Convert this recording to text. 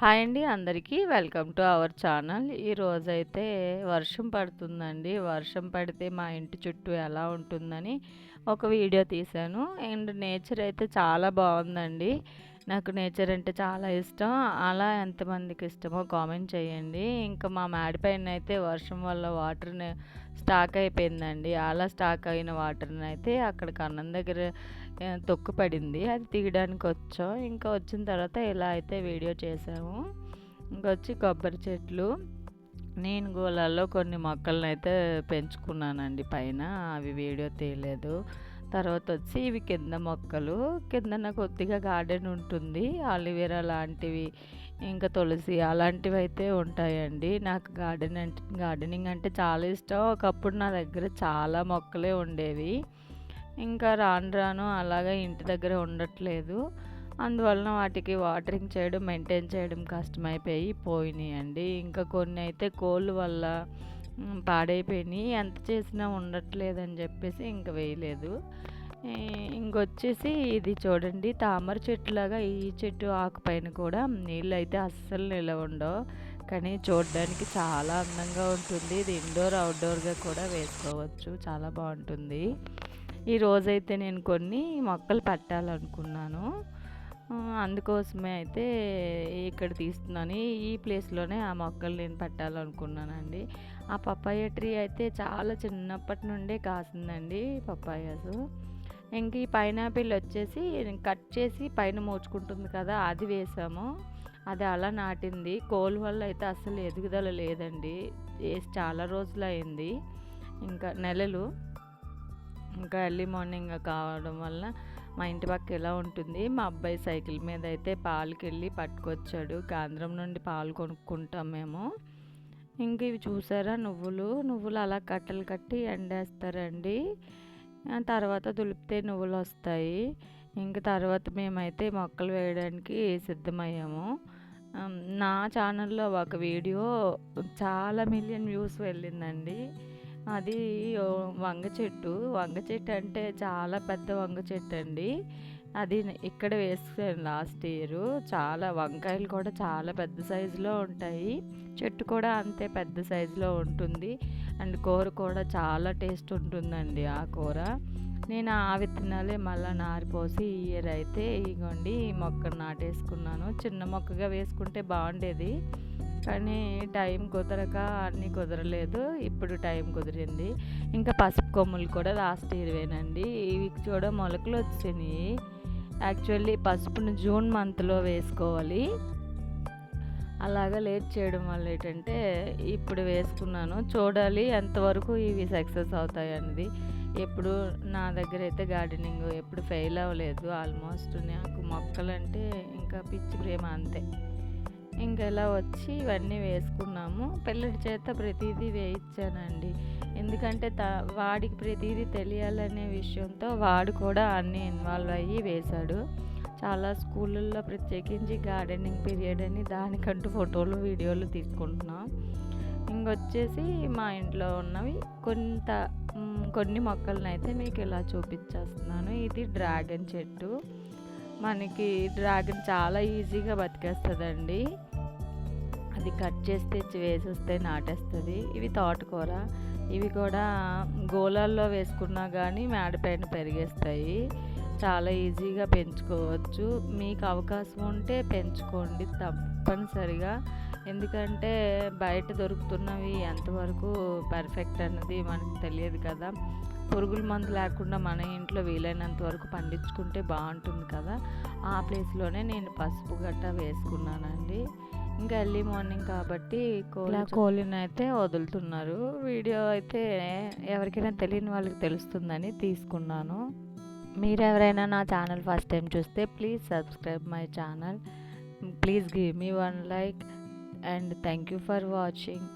Hi అండి అందరికీ. Welcome to our channel. ఈరోజైతే వర్షం పడుతుందండి. వర్షం పడితే మా ఇంటి చుట్టూ ఎలా ఉంటుందని ఒక వీడియో తీశాను. అండ్ నేచర్ అయితే చాలా బాగుందండి. నాకు నేచర్ అంటే చాలా ఇష్టం. అలా ఎంతమందికి ఇష్టమో కామెంట్ చేయండి. ఇంకా మా మేడ పైన అయితే వర్షం వల్ల వాటర్ స్టాక్ అయిపోయిందండి. అలా స్టాక్ అయిన వాటర్ని అయితే అక్కడ కన్నం దగ్గర తొక్కు పడింది. అది తీయడానికి వచ్చాం. ఇంకా వచ్చిన తర్వాత ఇలా అయితే వీడియో చేసాము. ఇంకొచ్చి కొబ్బరి చెట్లు. నేను గోళాల్లో కొన్ని మొక్కలను అయితే పెంచుకున్నానండి పైన. అవి వీడియో తీయలేదు. తర్వాత వచ్చి ఇవి కింద మొక్కలు. కిందన కొద్దిగా గార్డెన్ ఉంటుంది. ఆలివేరా లాంటివి ఇంకా తులసి అలాంటివి అయితే ఉంటాయండి. నాకు గార్డెన్ అంటే గార్డెనింగ్ అంటే చాలా ఇష్టం. ఒకప్పుడు నా దగ్గర చాలా మొక్కలే ఉండేవి. ఇంకా రాను రాను అలాగా ఇంటి దగ్గర ఉండట్లేదు. అందువలన వాటికి వాటరింగ్ చేయడం మెయింటైన్ చేయడం కష్టమైపోయి పోయినాయండి. ఇంకా కొన్ని అయితే కోళ్ళు వల్ల పాడైపోయినాయి. ఎంత చేసినా ఉండట్లేదని చెప్పేసి ఇంక వేయలేదు. ఇంకొచ్చేసి ఇది చూడండి తామర చెట్టులాగా ఈ చెట్టు ఆకుపైన కూడా నీళ్ళు అయితే అస్సలు నిలవ ఉండవు. కానీ చూడడానికి చాలా అందంగా ఉంటుంది. ఇది ఇండోర్ అవుట్డోర్గా కూడా వేసుకోవచ్చు. చాలా బాగుంటుంది. ఈ రోజైతే నేను కొన్ని మొక్కలు పెట్టాలనుకున్నాను. అందుకోసమే అయితే ఇక్కడ తీస్తున్నాను. ఈ ప్లేస్లోనే ఆ మొక్కలు నేను పెట్టాలనుకున్నానండి. ఆ పప్పాయ ట్రీ అయితే చాలా చిన్నప్పటి నుండే కాసిందండి పప్పాయాస్. ఇంక ఈ పైనాపిల్ వచ్చేసి కట్ చేసి పైన మోచుకుంటుంది కదా అది వేసాము. అది అలా నాటింది. కోల్ వల్ల అయితే అసలు ఎదుగుదల లేదండి. వేసి చాలా రోజులు అయింది. ఇంకా నెలలు. ఇంకా ఎర్లీ మార్నింగ్ కావడం వల్ల మా ఇంటి పక్క ఎలా ఉంటుంది? మా అబ్బాయి సైకిల్ మీద అయితే పాలకెళ్ళి పట్టుకొచ్చాడు. కేంద్రం నుండి పాలు కొనుక్కుంటాం మేము. ఇంక ఇవి చూసారా నువ్వులు? నువ్వులు అలా కట్టలు కట్టి ఎండేస్తారండి. తర్వాత దులిపితే నువ్వులు వస్తాయి ఇంక తర్వాత మేమైతే మొక్కలు వేయడానికి సిద్ధమయ్యాము. నా ఛానల్లో ఒక వీడియో చాలా మిలియన్ వ్యూస్ వెళ్ళిందండి. అది వంగ చెట్టు. వంగ చెట్టు అంటే చాలా పెద్ద వంగ చెట్టు అండి అది ఇక్కడ వేసాను లాస్ట్ ఇయర్. చాలా వంకాయలు కూడా చాలా పెద్ద సైజులో ఉంటాయి. చెట్టు కూడా అంతే పెద్ద సైజులో ఉంటుంది. అండ్ కూర కూడా చాలా టేస్ట్ ఉంటుందండి ఆ కూర. నేను ఆ విత్తనాలే మళ్ళీ నారిపోసి ఈ ఇయర్ అయితే ఇగోండి ఈ మొక్క నాటేసుకున్నాను. చిన్న మొక్కగా వేసుకుంటే బాగుండేది. కానీ టైం కుదరక అన్నీ కుదరలేదు. ఇప్పుడు టైం కుదిరింది. ఇంకా పసుపు కొమ్ములు కూడా లాస్ట్ ఇయర్వేనండి ఇవి చూడ మొలకలు వచ్చినాయి యాక్చువల్లీ పసుపును జూన్ మంత్లో వేసుకోవాలి. అలాగా లేట్ చేయడం వల్ల ఏంటంటే ఇప్పుడు వేసుకున్నాను. చూడాలి ఎంతవరకు ఇవి సక్సెస్ అవుతాయి అనేది ఎప్పుడు నా దగ్గర అయితే గార్డెనింగ్ ఎప్పుడు ఫెయిల్ అవ్వలేదు. ఆల్మోస్ట్ నాకు మొక్కలంటే ఇంకా పిచ్చి ప్రేమ అంతే. ఇంకా ఇలా వచ్చి ఇవన్నీ వేసుకున్నాము. పిల్లడి చేత ప్రతిదీ వేయించానండి. ఎందుకంటే త వాడికి ప్రతిదీ తెలియాలనే విషయంతో వాడు కూడా అన్నీ ఇన్వాల్వ్ అయ్యి వేశాడు. చాలా స్కూళ్ళల్లో ప్రత్యేకించి గార్డెనింగ్ పీరియడ్ అని దానికంటూ ఫోటోలు వీడియోలు తీసుకుంటున్నాం. ఇంకొచ్చేసి మా ఇంట్లో ఉన్నవి కొంత కొన్ని మొక్కలను అయితే మీకు ఇలా చూపించేస్తున్నాను. ఇది డ్రాగన్ చెట్టు. మనకి డ్రాగన్ చాలా ఈజీగా బతికేస్తుందండి. అది కట్ చేస్తే వేసేస్తే నాటేస్తుంది. ఇవి తోటకూర. ఇవి కూడా గోళాల్లో వేసుకున్నా కానీ మేడపైన పెరిగేస్తాయి. చాలా ఈజీగా పెంచుకోవచ్చు. మీకు అవకాశం ఉంటే పెంచుకోండి తప్పనిసరిగా. ఎందుకంటే బయట దొరుకుతున్నవి ఎంతవరకు పర్ఫెక్ట్ అన్నది మనకు తెలియదు కదా. పురుగుల మందు లేకుండా మన ఇంట్లో వీలైనంత వరకు పండించుకుంటే బాగుంటుంది కదా. ఆ ప్లేస్లోనే నేను పసుపు గట్ట వేసుకున్నానండి. ఇంకా ఎర్లీ మార్నింగ్ కాబట్టి కోళ్ళని అయితే వదులుతున్నారు. వీడియో అయితే ఎవరికైనా తెలియని వాళ్ళకి తెలుస్తుందని తీసుకున్నాను. మీరు ఎవరైనా నా ఛానల్ ఫస్ట్ టైం చూస్తే please subscribe my channel. Please give me one like and thank you for watching.